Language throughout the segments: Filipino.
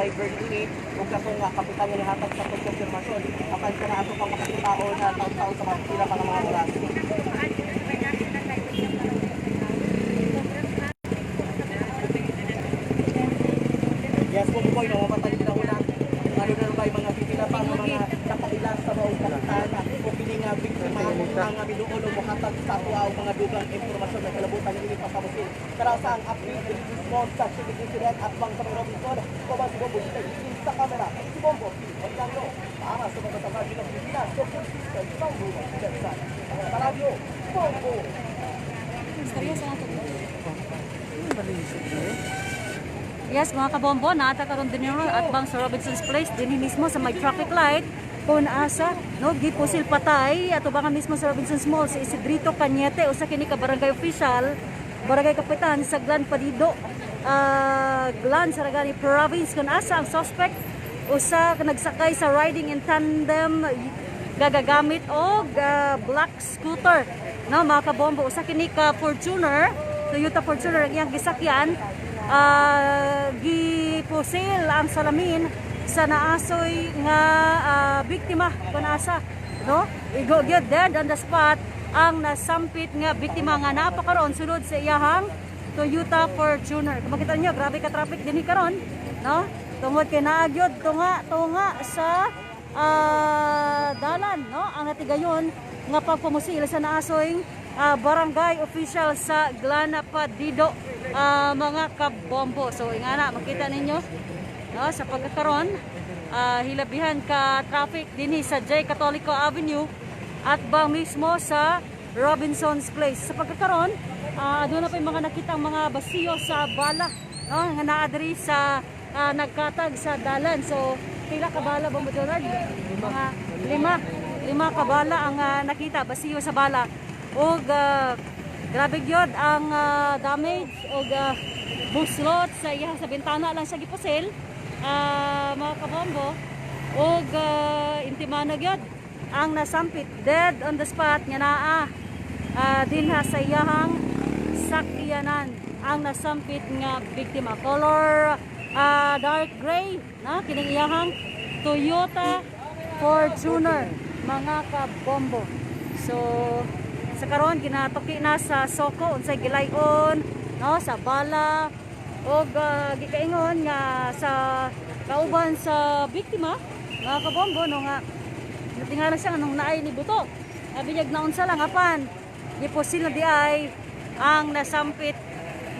driver ini ug katong nga kapitan nga nihatag sa konfirmasyon apan kana ato pang makakitao na taon-taon sa mga pila pa nga mga oras. Ano na ba mga pa nga mga nakailas sa bawang kapitan o kini nga biktima nga binuulo mo hatag sa ang mga dugang impormasyon na kalabutan ni pa sa musil. Tara sa ang update sa shooting incident at bang sa Robinson Thomas Bombo sa sa camera. Si Bombo, ang tango para sa mga taga ng Pilipinas. So kung system sa buwan sa Ang radyo, Bombo. Yes, mga kabombo, naata karon din yun at bang sa Robinson's Place din mismo sa may traffic light. Kung asa no gipusil patay. Ato ba nga mismo sa Robinson's Mall si Isidrito Cañete usa kini ka barangay official barangay kapitan sa Glan Padido ah Glan Saragani province. Kung asa ang suspect usa ka nagsakay sa riding in tandem gagagamit og ah, black scooter. No mga kabombo usa kini ka Fortuner Toyota Fortuner ang gisakyan ah gipusil ang salamin sa naasoy nga ah, biktima panasa no? Igo gyud dead on the spot ang nasampit nga biktima nga napakaron sulod sa iyahang Toyota Fortuner. Makita niyo grabe ka traffic dinhi karon no? Tungod kay naagyod tunga tunga sa ah, dalan no? Ang natigayon nga pagpamusil sa naasoy ah, barangay official sa Glana Padido ah, mga kabombo. So ingana makita ninyo no sa pagkakaron ah, hilabihan ka traffic dinhi sa J Catolico Avenue at bang mismo sa Robinson's Place. Sa pagkakaron ah, doon na pa yung mga nakitang mga basiyo sa bala no nga naa diri sa ah, nagkatag sa dalan. So pila ka bala ba mo Donald? mga lima lima ka bala ang ah, nakita basiyo sa bala. Og ah, grabe gyud ang ah, damage og ah, buslot sa iya sa bintana lang sa gipusil. Ah, mga kabombo og uh, intimano gyud ang nasampit dead on the spot nga naa ah, dinha sa iyahang sakyanan. Ang nasampit nga biktima color ah, dark gray na kining iyahang Toyota Fortuner mga kabombo. So sa karon ginatuki na sa Soko unsay gilayon no? Sa bala og uh, gikaingon nga sa kauban sa biktima nga kabombo no nga natingala siya nung naay ni buto? Abiyag naon sa lang apan giposil na di ay ang nasampit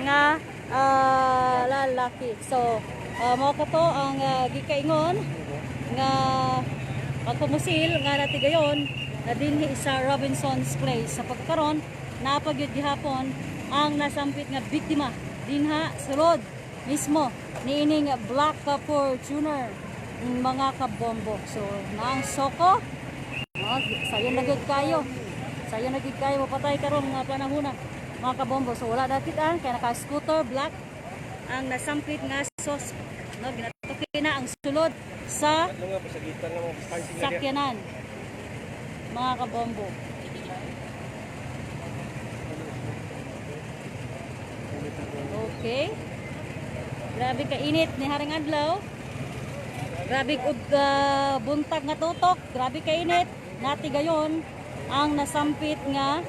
nga ah, lalaki. So uh, mao ko to ang uh, gikaingon nga pagpumusil nga natigayon na dinhi sa Robinson's Place sa pagkaron napagyud gihapon ang nasampit nga biktima dinha sulod mismo niining black fortuner ng mga kabombo. So naang soko. No, sayo na gyud kayo. Sayo na gyud kayo. Mapatay karong nga panahona mga kabombo. So wala dakit ang kaya naka scooter black ang nasampit nga sos no ginatuki na ang sulod sa sakyanan mga kabombo okay. Grabe ka init ni haring adlaw. Grabe ug ah, buntag nga tutok. Grabe ka init. Nati gayon ang nasampit nga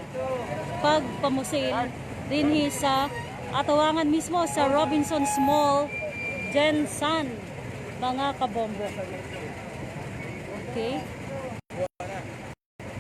pagpamusil dinhi sa atawangan mismo sa Robinson's Mall Jensan mga kabombo